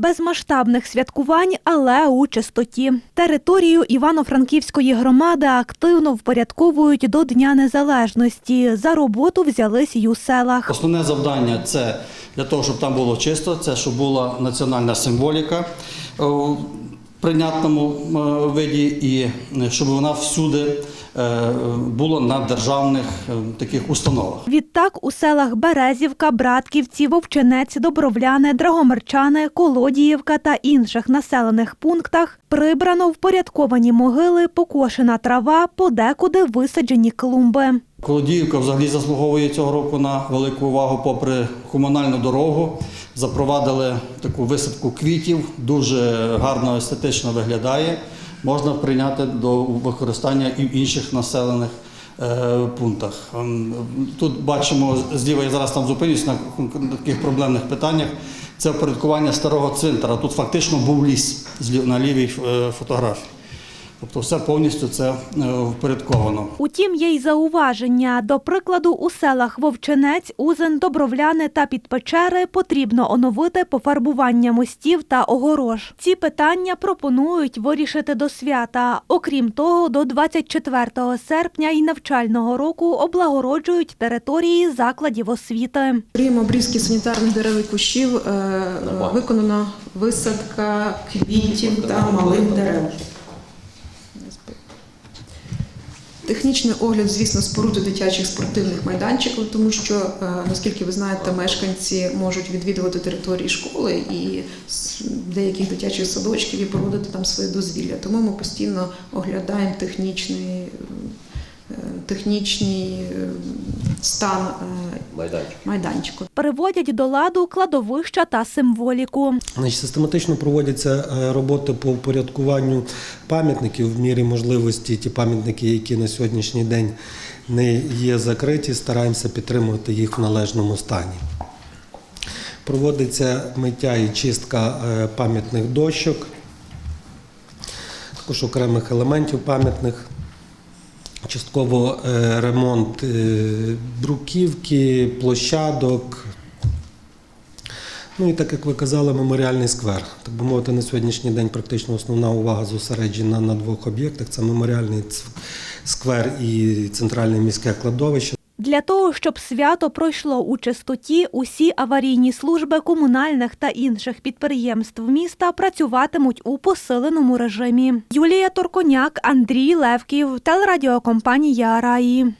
Без масштабних святкувань, але у чистоті. Територію Івано-Франківської громади активно впорядковують до Дня Незалежності. За роботу взялись й у селах. Основне завдання це для того, щоб там було чисто, це щоб була національна символіка е, прийнятному е, виді, і е, щоб вона всюди е, була на державних таких установах. Відтак у селах Березівка, Братківці, Вовчинець, Добровляне, Драгомирчани, Колодіївка та інших населених пунктах прибрано впорядковані могили, покошена трава, подекуди висаджені клумби. Колодіївка взагалі заслуговує цього року на велику увагу, попри комунальну дорогу. Запровадили таку висадку квітів, дуже гарно естетично виглядає. Можна прийняти до використання і в інших населених е, пунктах. Ем, Тут бачимо зліва, я зараз там зупинюсь на таких проблемних питаннях. Це впорядкування старого цвинтара. Тут фактично був ліс на лівій е, фотографії. Тобто все повністю це е, впорядковано. Утім, є й зауваження. До прикладу, у селах Вовчинець, Узен, Добровляне та Підпечери потрібно оновити пофарбування мостів та огорож. Ці питання пропонують вирішити до свята. Окрім того, до 24 серпня і навчального року облагороджують території закладів освіти. Крім обрізки санітарних дерев і кущів, е, виконана висадка квітів та малих дерев. Технічний огляд, звісно, споруди дитячих спортивних майданчиків, тому що, е, наскільки ви знаєте, мешканці можуть відвідувати території школи і деяких дитячих садочків і проводити там своє дозвілля. Тому ми постійно оглядаємо технічний, е, технічний е, стан е, майданчику. Приводять до ладу кладовища та символіку. Значить, систематично проводяться е, роботи по впорядкуванню пам'ятників в мірі можливості. Ті пам'ятники, які на сьогоднішній день не є закриті, стараємося підтримувати їх в належному стані. Проводиться миття і чистка е, пам'ятних дощок, також окремих елементів пам'ятних. Частково е, ремонт е, бруківки, площадок, Ну і так як ви казали, меморіальний сквер. Так би мовити, на сьогоднішній день практично основна увага зосереджена на двох об'єктах: це меморіальний сквер і центральне міське кладовище. Для того, щоб свято пройшло у чистоті, усі аварійні служби комунальних та інших підприємств міста працюватимуть у посиленому режимі. Юлія Торконяк, Андрій Левків, телерадіокомпанія Раї.